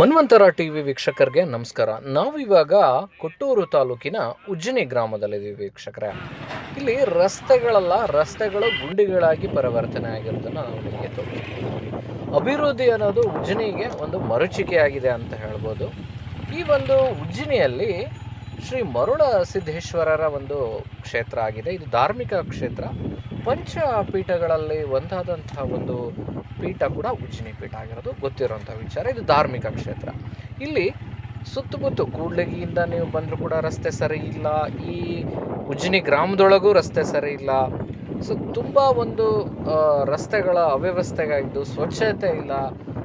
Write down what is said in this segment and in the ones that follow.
ಮನ್ವಂತರ TV ವೀಕ್ಷಕರಿಗೆ ನಮಸ್ಕಾರ. ನಾವು ಇವಾಗ ಕೊಟ್ಟೂರು ತಾಲೂಕಿನ ಉಜ್ಜಿನಿ ಗ್ರಾಮದಲ್ಲಿದ್ದೀವಿ ವೀಕ್ಷಕರೇ. ಇಲ್ಲಿ ರಸ್ತೆಗಳೆಲ್ಲ ರಸ್ತೆಗಳು ಗುಂಡಿಗಳಾಗಿ ಪರಿವರ್ತನೆ ಆಗಿರೋದನ್ನು ನಾವು ನಿಮಗೆ ತೋರಿಸ್ತೀವಿ. ಅಭಿವೃದ್ಧಿ ಅನ್ನೋದು ಉಜ್ಜಿನಿಗೆ ಒಂದು ಮರುಚಿಕೆಯಾಗಿದೆ ಅಂತ ಹೇಳ್ಬೋದು. ಈ ಒಂದು ಉಜ್ಜಿನಿಯಲ್ಲಿ ಶ್ರೀ ಮರುಳ ಸಿದ್ದೇಶ್ವರರ ಒಂದು ಕ್ಷೇತ್ರ ಆಗಿದೆ. ಇದು ಧಾರ್ಮಿಕ ಕ್ಷೇತ್ರ. ಪಂಚಪೀಠಗಳಲ್ಲಿ ಒಂದಾದಂತಹ ಒಂದು ಪೀಠ ಕೂಡ ಉಜ್ಜಿನಿ ಪೀಠ ಆಗಿರೋದು. ಗೊತ್ತಿರುವಂಥ ವಿಚಾರ. ಇದು ಧಾರ್ಮಿಕ ಕ್ಷೇತ್ರ. ಇಲ್ಲಿ ಸುತ್ತಮುತ್ತ ಕೂಡ್ಲಗಿಯಿಂದ ನೀವು ಬಂದರೂ ಕೂಡ ರಸ್ತೆ ಸರಿ ಇಲ್ಲ. ಈ ಉಜ್ಜಿನಿ ಗ್ರಾಮದೊಳಗೂ ರಸ್ತೆ ಸರಿ ಇಲ್ಲ. ಸೊ, ತುಂಬ ಒಂದು ರಸ್ತೆಗಳ ಅವ್ಯವಸ್ಥೆಗಾಗಿದ್ದು ಸ್ವಚ್ಛತೆ ಇಲ್ಲ.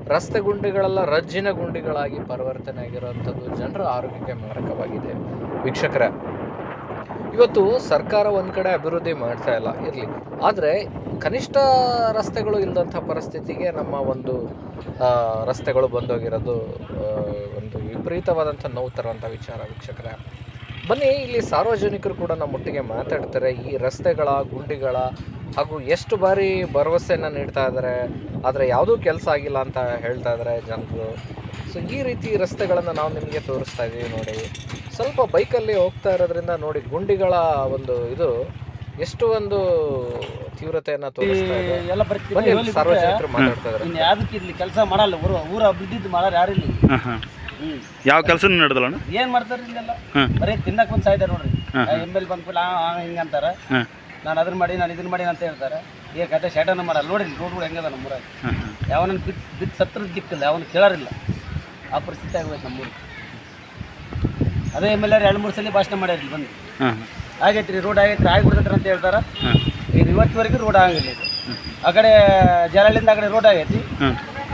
ರಸ್ತೆ ಗುಂಡಿಗಳೆಲ್ಲ ರಜ್ಜಿನ ಗುಂಡಿಗಳಾಗಿ ಪರಿವರ್ತನೆ ಆಗಿರುವಂಥದ್ದು ಜನರ ಆರೋಗ್ಯಕ್ಕೆ ಮಾರಕವಾಗಿದೆ. ವೀಕ್ಷಕರೇ ಇವತ್ತು ಸರ್ಕಾರ ಒಂದು ಕಡೆ ಅಭಿವೃದ್ಧಿ ಮಾಡ್ತಾ ಇಲ್ಲ, ಇರಲಿ. ಆದರೆ ಕನಿಷ್ಠ ರಸ್ತೆಗಳು ಇಲ್ಲದಂಥ ಪರಿಸ್ಥಿತಿಗೆ ನಮ್ಮ ಒಂದು ರಸ್ತೆಗಳು ಬಂದೋಗಿರೋದು ಒಂದು ವಿಪರೀತವಾದಂಥ ನೋವು ತರುವಂಥ ವಿಚಾರ ವೀಕ್ಷಕರ. ಬನ್ನಿ, ಇಲ್ಲಿ ಸಾರ್ವಜನಿಕರು ಕೂಡ ನಮ್ಮೊಟ್ಟಿಗೆ ಮಾತಾಡ್ತಾರೆ. ಈ ರಸ್ತೆಗಳ, ಗುಂಡಿಗಳ ಹಾಗೂ ಎಷ್ಟು ಬಾರಿ ಭರವಸೆಯನ್ನು ನೀಡ್ತಾ ಇದ್ದಾರೆ, ಆದರೆ ಯಾವುದೂ ಕೆಲಸ ಆಗಿಲ್ಲ ಅಂತ ಹೇಳ್ತಾ ಇದ್ದಾರೆ ಜನರು. ಸೊ ಈ ರೀತಿ ರಸ್ತೆಗಳನ್ನು ನಾವು ನಿಮಗೆ ತೋರಿಸ್ತಾ ಇದ್ದೀವಿ ನೋಡಿ. ಸ್ವಲ್ಪ ಬೈಕಲ್ಲಿ ಹೋಗ್ತಾ ಇರೋದ್ರಿಂದ ನೋಡಿ ಗುಂಡಿಗಳ ಒಂದು ಇದು ಎಷ್ಟು ಒಂದು ತೀವ್ರತೆಯನ್ನು ತೋರಿಸ್ತಾ ಇದೆ. ಎಲ್ಲ ಬರ್ತೀವಿ ಬನ್ನಿ ಇಲ್ಲಿ ಸಾರ್ವಜನಿಕರು ಮಾತಾಡ್ತಾ ಇದ್ದಾರೆ. ಇನ್ನು ಯಾವ್ದಕ್ಕೆ ಇಲ್ಲಿ ಕೆಲಸ ಮಾಡಲ್ಲ. ಊರ ಊರ ಬಿದ್ದಿದ್ದು ಮಾಡೋರು ಯಾರು ಇಲ್ಲಿ ಯಾವ ಕೆಲಸ ನಡೆದಲ್ಲಣ್ಣ ಏನ್ ಮಾಡ್ತಾರೆ ಇಲ್ಲೆಲ್ಲ? ಬರೀ ತಿನ್ನಕ್ ಒಂದ್ ಸಾಯ್ತಾರೆ ನೋಡ್ರಿ. ಎಂ ಎಲ್ ಬಂದ್ಬಿಟ್ಟು ಆ ಹಿಂಗ ಅಂತಾರ. ನಾನು ಅದನ್ನ ಮಾಡಿ ನಾನು ಇದನ್ನ ಮಾಡಿ ಅಂತ ಹೇಳ್ತಾರೆ. ಈಗ ಕತೆ ಶೇಟನ ಮಾಡಲ್ಲ. ನೋಡಿ ರೋಡ್ಗಳು ಹೆಂಗದ ನಮ್ಮೂರಾಗ ಯಾವನ ಬಿತ್ ಬಿತ್ ಸತ್ರ ದಿಕ್ಕಿಲ್ಲ ಅವನು ಕೇಳಾರಿಲ್ಲ. ಆ ಪರಿಸ್ಥಿತಿ ಆಗ್ಬೇಕು ನಮ್ಮೂರು. ಅದೇ ಎಂ ಎಲ್ ಆರ್ ಎರಡು ಮೂರು ಸಲ ಭಾಷಣ ಮಾಡ್ಯಾರ ಬಂದು. ಹಾಂ. ರೀ ರೋಡ್ ಆಗೈತ್ರಿ ಆಗಿಬಿಡ್ತೈತ್ರಿ ಅಂತ ಹೇಳ್ತಾರೆ. ಇದು ಈಗ ಇವತ್ತಿವರೆಗೂ ರೋಡ್ ಆಗಂಗಿಲ್ಲ ಇದು. ಆ ಕಡೆ ಜರಳಿಂದ ಆ ಕಡೆ ರೋಡ್ ಆಗೈತಿ.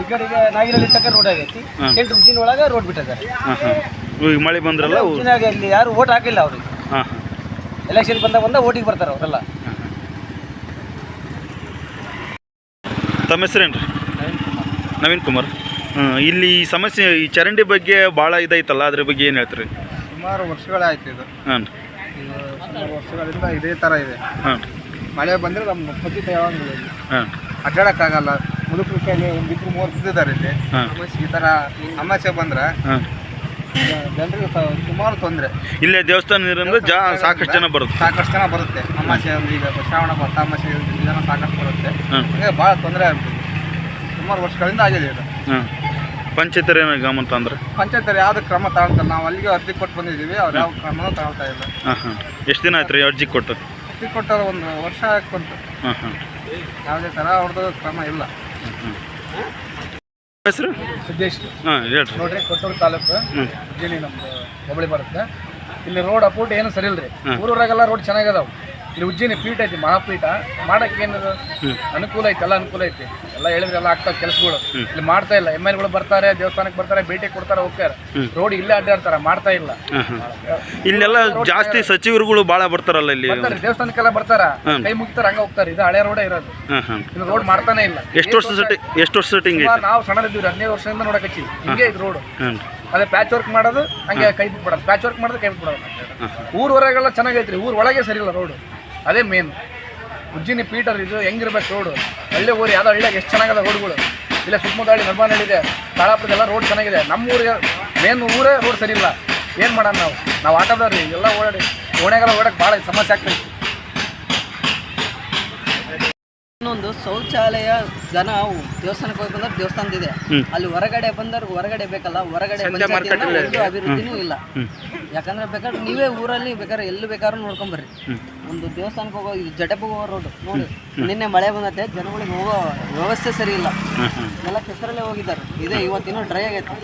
ಈ ಕಡೆಗೆ ನಾಗಿರಲ್ಲಿ ತಕ್ಕ ರೋಡ್ ಆಗೈತಿ. ಸೆಂಟ್ರ್ ಉಜ್ಜಿನ ಒಳಗೆ ರೋಡ್ ಬಿಟ್ಟಿದ್ದಾರೆ. ಮಳೆ ಬಂದ್ರಲ್ಲ ಉಜ್ಜಿನಾಗ ಇಲ್ಲಿ ಯಾರು ಓಟ್ ಹಾಕಿಲ್ಲ ಅವ್ರಿಗೆ. ಎಲೆಕ್ಷನ್ ಬಂದಾಗ ಬಂದ ಓಟಿಗೆ ಬರ್ತಾರೆ ಅವರೆಲ್ಲ. ತಮ್ಮ ಹೆಸರೇನು ರೀ ನವೀನ್ ಕುಮಾರ್. ಇಲ್ಲಿ ಈ ಸಮಸ್ಯೆ ಈ ಚರಂಡಿ ಬಗ್ಗೆ ಭಾಳ ಇದೈತಲ್ಲ ಅದ್ರ ಬಗ್ಗೆ ಏನು ಹೇಳ್ತೀರಿ? ಸುಮಾರು ವರ್ಷಗಳಾಯ್ತು ಇದು. ಹಾಂ ಸುಮಾರು ವರ್ಷಗಳಿಂದ ಇದೇ ಥರ ಇದೆ. ಹಾಂ ಮಳೆ ಬಂದರೆ ನಮ್ಮ ಖಚಿತ ಯಾವಾಗಲೂ ಹಾಂ ಅಡ್ಡಾಡಕ್ಕಾಗಲ್ಲ. ಮುದುಕೃಷಿಯಲ್ಲಿ ಒಂದು ಇಬ್ಬರು ಮೂರು ಬಿದ್ದಿದ್ದಾರೆ ಇಲ್ಲಿ. ಹಾಂ ಈ ಥರ ಸಮಸ್ಯೆ ಬಂದ್ರೆ ಹಾಂ ಜನರಿಗೆ ಸುಮಾರು ತೊಂದರೆ. ಇಲ್ಲೇ ದೇವಸ್ಥಾನ ಇರೋದ್ರಿಂದ ಜಾ ಸಾಕಷ್ಟು ಜನ ಬರುತ್ತೆ. ಸಾಕಷ್ಟು ಜನ ಬರುತ್ತೆ. ಅಮಾಸೆ ಈಗ ಶ್ರಾವಣ ಬರ್ತಾ ಅಮಾಸೆ ಜನ ಸಾಕಷ್ಟು ಬರುತ್ತೆ. ಹಾಂ ಹಂಗೆ ಭಾಳ ತೊಂದರೆ ಆಗ್ತದೆ ಸುಮಾರು ವರ್ಷಗಳಿಂದ ಆಗಿದೆ ಇದು. ಹಾಂ ಪಂಚಾಯತರ ಏನೋ ಗಮನ ಅಂದ್ರೆ? ಪಂಚಾಯತ್ ಯಾವ್ದು ಕ್ರಮ ತಗೊಳ್ತಾರೆ? ನಾವು ಅಲ್ಲಿಗೆ ಅರ್ಜಿ ಕೊಟ್ಟು ಬಂದಿದ್ದೀವಿ ಅವ್ರು ಯಾವ ಕ್ರಮನೂ ತಗೊಳ್ತಾ ಇಲ್ಲ. ಹಾಂ ಹಾಂ ಎಷ್ಟು ದಿನ ಆಯ್ತು ರೀ ಅರ್ಜಿ ಕೊಟ್ಟು? ಅರ್ಜಿ ಕೊಟ್ಟಾರ ಒಂದು ವರ್ಷ ಕೊಟ್ಟು ಬಂತು ಹಾಂ ಹಾಂ ಯಾವುದೇ ಥರ ಅವ್ರದ್ದು ಕ್ರಮ ಇಲ್ಲ. ಹೆಸರು? ಸಿದ್ದೇಶ್. ಹಾಂ ಹೇಳ್ರಿ. ನೋಡ್ರಿ ಕೊಟ್ಟೂರು ತಾಲೂಕು. ಇಲ್ಲಿ ನಮ್ದು ಹೋಬಳಿ ಬರುತ್ತೆ. ಇಲ್ಲಿ ರೋಡ್ ಅಪೋಟ್ ಏನು ಸರಿ ಇಲ್ರಿ ರೀ ಊರೂರಾಗೆಲ್ಲ ರೋಡ್ ಚೆನ್ನಾಗದಾವ ಇಲ್ಲಿ ಉಜ್ಜಿನಿ ಪೀಠ ಐತಿ ಮಹಾಪೀಠ. ಮಾಡಕ್ಕೆ ಏನದು? ಅನುಕೂಲ ಐತೆ ಎಲ್ಲ ಅನುಕೂಲ ಐತಿ. ಎಲ್ಲ ಹೇಳಿದ್ರೆ ಎಲ್ಲ ಆಗ್ತಾವ ಕೆಲಸಗಳು. ಇಲ್ಲಿ ಮಾಡ್ತಾ ಇಲ್ಲ. ಎಂ ಎಲ್ಗಳು ಬರ್ತಾರೆ ದೇವಸ್ಥಾನಕ್ಕೆ ಬರ್ತಾರೆ ಭೇಟಿ ಕೊಡ್ತಾರೆ ಹೋಗ್ತಾರೆ. ರೋಡ್ ಇಲ್ಲೇ ಅಡ್ಡಾಡ್ತಾರೆ ಮಾಡ್ತಾ ಇಲ್ಲ. ಇಲ್ಲೆಲ್ಲ ಜಾಸ್ತಿ ಸಚಿವರುಗಳು ಬಹಳ ಬರ್ತಾರಲ್ಲ ಇಲ್ಲಿ? ಬರ್ತಾರೆ ದೇವಸ್ಥಾನಕ್ಕೆಲ್ಲ ಬರ್ತಾರ. ಕೈ ಮುಗಿತಾರೆ ಹಂಗ ಹೋಗ್ತಾರೆ. ಇದು ಹಳೆ ರೋಡೇ ಇರೋದು. ರೋಡ್ ಮಾಡ್ತಾನೆ ಇಲ್ಲ. ಎಷ್ಟು ವರ್ಷ ಎಷ್ಟು ವರ್ಷ ಸೆಟ್ಟಿಂಗ್ ನಾವು ಸಣ್ಣದಿದ್ದೀವಿ ಹದಿನೈದು ವರ್ಷದಿಂದ ನೋಡಕಚ್ಚಿ ಹಿಂಗೆ ಇದು ರೋಡ್. ಅದೇ ಪ್ಯಾಚ್ ವರ್ಕ್ ಮಾಡೋದು ಹಂಗೆ ಕೈ ಬಿಟ್ಬಿಡೋದು. ಪ್ಯಾಚ್ ವರ್ಕ್ ಮಾಡೋದು ಕೈ ಬಿಟ್ಬಿಡೋದು. ಊರ್ ಹೊರಗೆಲ್ಲ ಚೆನ್ನಾಗೈತ್ರಿ ಊರ್ ಒಳಗೆ ಸರಿ ಇಲ್ಲ ರೋಡು. ಅದೇ ಮೇನ್ ಉಜ್ಜಿನಿ ಪೀಟರ್ ಇದು ಹೆಂಗಿರ್ಬೇಕು ರೋಡು ಹಳ್ಳಿ ಊರು ಯಾವುದೋ ಹಳ್ಳಿಯಾಗ ಎಷ್ಟು ಚೆನ್ನಾಗದ ರೋಡ್ಗಳು ಇಲ್ಲ ಸುತ್ತಮುತ್ತ ಹಳ್ಳಿ ನಿರ್ಮಾಣ ಇದೆ. ತಾಳಾಪುರದೆಲ್ಲ ರೋಡ್ ಚೆನ್ನಾಗಿದೆ. ನಮ್ಮ ಊರಿಗೆ ಮೇನ್ ಊರೇ ರೋಡ್ ಸರಿ ಇಲ್ಲ. ಏನು ಮಾಡೋಣ ನಾವು? ನಾವು ಆಟೋದವ್ರಿ ಎಲ್ಲ ಓಡಾಡಿ. ಓಣೆಗೆಲ್ಲ ಓಡಕ್ಕೆ ಭಾಳ ಸಮಸ್ಯೆ ಆಗ್ತೈತಿ ಇನ್ನೊಂದು ಶೌಚಾಲಯ ಜನ ದೇವಸ್ಥಾನಕ್ಕೆ ಹೋಗಿ ಬಂದ್ರೆ ದೇವಸ್ಥಾನದಿದೆ ಅಲ್ಲಿ ಹೊರಗಡೆ ಬಂದವ್ರಿಗೆ ಹೊರಗಡೆ ಬೇಕಲ್ಲ ಹೊರಗಡೆ ಅಭಿವೃದ್ಧಿನೂ ಇಲ್ಲ. ಯಾಕಂದ್ರೆ ಬೇಕಾದ್ರೆ ನೀವೇ ಊರಲ್ಲಿ ಬೇಕಾದ್ರೆ ಎಲ್ಲಿ ಬೇಕಾದ್ರೂ ನೋಡ್ಕೊಂಬರ್ರಿ. ಒಂದು ದೇವಸ್ಥಾನಕ್ಕೆ ಹೋಗೋ ಇದು ಜಟಪ್ಗೆ ಹೋಗೋ ರೋಡ್ ನೋಡಿ ನಿನ್ನೆ ಮಳೆ ಬಂದತ್ತೆ ಜನಗಳಿಗೆ ಹೋಗೋ ವ್ಯವಸ್ಥೆ ಸರಿ ಇಲ್ಲ. ಎಲ್ಲ ಕೆಸರಲ್ಲೇ ಹೋಗಿದ್ದಾರೆ. ಇದೆ ಇವತ್ತಿನ ಡ್ರೈ ಆಗೈತೆ.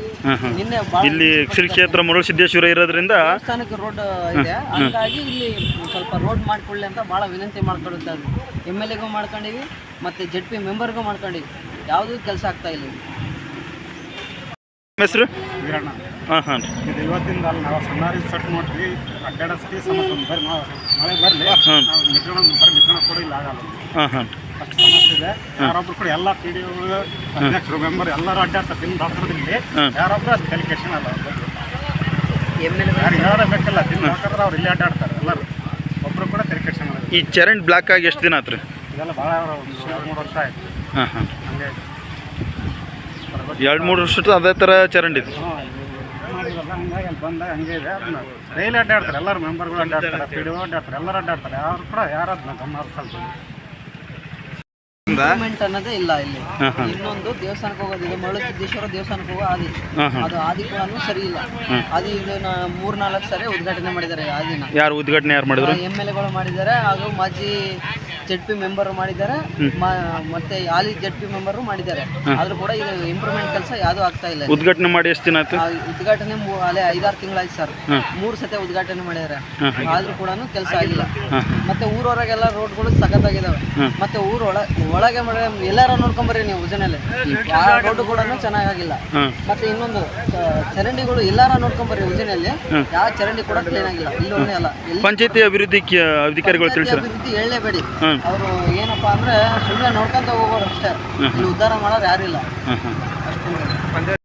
ನಿನ್ನೆ ಇಲ್ಲಿ ಶ್ರೀ ಕ್ಷೇತ್ರ ಮರುಳು ಸಿದ್ದೇಶ್ವರ ಇರೋದ್ರಿಂದ ದೇವಸ್ಥಾನಕ್ಕೆ ರೋಡ್ ಇದೆ. ಹಾಗಾಗಿ ಇಲ್ಲಿ ಸ್ವಲ್ಪ ರೋಡ್ ಮಾಡ್ಕೊಳ್ಳಿ ಅಂತ ಭಾಳ ವಿನಂತಿ ಮಾಡ್ಕೊಳ್ತಾ ಇದ್ವಿ. ಎಂ ಎಲ್ ಎಗೂ ಮಾಡ್ಕೊಂಡಿವಿ ಮತ್ತು ಜೆಡ್ ಪಿ ಮೆಂಬರ್ಗೂ ಮಾಡ್ಕೊಂಡಿವಿ. ಯಾವುದೂ ಕೆಲಸ ಆಗ್ತಾ ಇಲ್ಲ ಹೆಸರು? ಹಾಂ ಹಾಂ. ಇದು ಇವತ್ತಿಂದ ಅಲ್ಲ ನಾವು ಸಣ್ಣಾರಿಗೆ ಸಟ್ ನೋಡ್ರಿ ಅಡ್ಡಾಡಸ್ತಿ ಸಮಸ್ಯೆ ಬರ್ರಿ ನಾವು ಮಳೆ ಬರಲಿ ಹ್ಮ್. ನಾವು ನಿತ್ಕೊಂಡು ಬರ್ರಿ ನಿತ್ಕೊಂಡು ಕೂಡ ಇಲ್ಲ ಆಗಲ್ಲ. ಹಾಂ ಹಾಂ. ಅಷ್ಟು ಸಮಸ್ಯೆ ಇದೆ. ಯಾರೊಬ್ರು ಕೂಡ ಎಲ್ಲ ಪಿ ಡಿ ಅಧ್ಯಕ್ಷರು ಮೆಂಬರ್ ಎಲ್ಲರೂ ಅಡ್ಡಾಡ್ತಾರೆ ದಿನ ಇಲ್ಲಿ. ಯಾರೊಬ್ರು ಅದು ಅಲ್ಲ ಅವ್ರ ಬಗ್ಗೆ. ಹೇಳಬೇಕಲ್ಲ ದಿನ ಡಾಕ್ಟರ್ ಅವ್ರು ಇಲ್ಲೇ ಅಡ್ಡಾಡ್ತಾರೆ ಎಲ್ಲರೂ. ಒಬ್ಬರು ಕೂಡ ಈ ಚರಂಡ್ ಬ್ಲಾಕ್ ಆಗಿ ಎಷ್ಟು ದಿನ ಆತ್ರಿ? ಇದೆಲ್ಲ ಭಾಳ ಒಂದು ಎರಡು ಮೂರು ವರ್ಷ ಆಯ್ತು. ಹಾಂ ಹಾಂ. ಹಂಗೆ. ಎರಡು ಮೂರು ವರ್ಷದ ಅದೇ ಥರ ಚರಂಡಿ ಇದೆ ಮಾಡಿದ್ರಲ್ಲ ಹಂಗಾಗಿ ಅಲ್ಲಿ ಬಂದಾಗ ಹಂಗೆ ಇದೆ. ಅದನ್ನ ಡೈಲಿ ಅಡ್ಡಾಡ್ತಾರೆ ಎಲ್ಲರೂ ಮೆಂಬರ್ಗಳು ಅಡ್ಡಾಡ್ತಾರೆ ಪಿ ಡಿ ಅಡ್ಡಾಡ್ತಾರೆ ಎಲ್ಲರೂ ಅಡ್ಡಾಡ್ತಾರೆ. ಅವ್ರು ಕೂಡ ಯಾರು ಅದನ್ನ ಗಮನ ಹರಿಸಲ್ದು ಇಂಪ್ರೂವ್ಮೆಂಟ್ ಅನ್ನೋದೇ ಇಲ್ಲ ಇಲ್ಲಿ. ಇನ್ನೊಂದು ದೇವಸ್ಥಾನಕ್ಕೆ ಹೋಗೋದು ಇದು ಮರಳು ಸಿದ್ದೇಶ್ವರ ದೇವಸ್ಥಾನಕ್ಕೆ ಹೋಗೋ ಆದಿ. ಅದು ಆದಿ ಕೂಡ ಸರಿ ಇಲ್ಲ. ಆದಿ ಇದನ್ನ ಮೂರ್ ನಾಲ್ಕು ಸರಿ ಉದ್ಘಾಟನೆ ಮಾಡಿದ್ದಾರೆ ಆದಿನ. ಯಾರು ಉದ್ಘಾಟನೆ ಯಾರು ಮಾಡಿದ್ರು? ಎಂ ಎಲ್ ಎಗಳು ಮಾಡಿದ್ದಾರೆ ಹಾಗೂ ಮಾಜಿ ಜೆಡ್ ಪಿ ಮೆಂಬರ್ ಮಾಡಿದ್ದಾರೆ. ಮ- ಮತ್ತೆ ಹಾಲಿ ಜೆಡ್ ಪಿ ಮೆಂಬರ್ ಮಾಡಿದ್ದಾರೆ. ಆದ್ರೂ ಕೂಡ ಇದು ಇಂಪ್ರೂವ್ಮೆಂಟ್ ಕೆಲಸ ಯಾವ್ದು ಆಗ್ತಾ ಇಲ್ಲ ಉದ್ಘಾಟನೆ ಮಾಡಿ ಎಷ್ಟು ದಿನ ಆಯ್ತು? ಆ ಉದ್ಘಾಟನೆ ಮೂ- ಅಲ್ಲೇ ಐದಾರು ತಿಂಗಳಾಯ್ತು ಸರ್. ಮೂರು ಸತಿ ಉದ್ಘಾಟನೆ ಮಾಡಿದ್ದಾರೆ. ಆದ್ರೂ ಕೂಡ ಕೆಲಸ ಆಗಿಲ್ಲ. ಮತ್ತೆ ಊರೊಳಗೆಲ್ಲ ರೋಡ್ಗಳು ಸಖತ್ತಾಗಿದಾವೆ. ಮತ್ತೆ ಊರ ಒಳ ಒಳಗೆ ಮಾಡಿ ಎಲ್ಲಾರ ನೋಡ್ಕೊಂಬರ್ರಿ ನೀವು ಜನಲ್ಲಿ ಯಾವ ರೋಡ್ ಕೂಡ ಚೆನ್ನಾಗಿಲ್ಲ ಮತ್ತೆ ಇನ್ನೊಂದು ಚ- ಚರಂಡಿಗಳು ಎಲ್ಲಾರ ನೋಡ್ಕೊಂಬರ್ರಿ ಉಜನಲ್ಲಿ ಯಾವ ಚರಂಡಿ ಕೂಡ ಕ್ಲೀನ್ ಆಗಿಲ್ಲ. ಇಲ್ಲೊಂದೇ ಅಲ್ಲ. ಎಲ್ಲಿ ಪಂಚಾಯತಿ ಅಭಿವೃದ್ಧಿ ಕೆ- ಅಧಿಕಾರಿಗಳು ತಿಳಿಸ್ಯಾರ ಅಭಿವೃದ್ಧಿ ಹೇಳಲೇಬೇಡಿ. ಅವರು ಏನಪ್ಪಾ ಅಂದ್ರೆ ಸುಮ್ಮನೆ ನೋಡ್ಕೊಂತ ಹೋಗೋರು ಅಷ್ಟೇ. ಇಲ್ಲಿ ಉದ್ಧಾರ ಮಾಡೋರು ಯಾರಿಲ್ಲ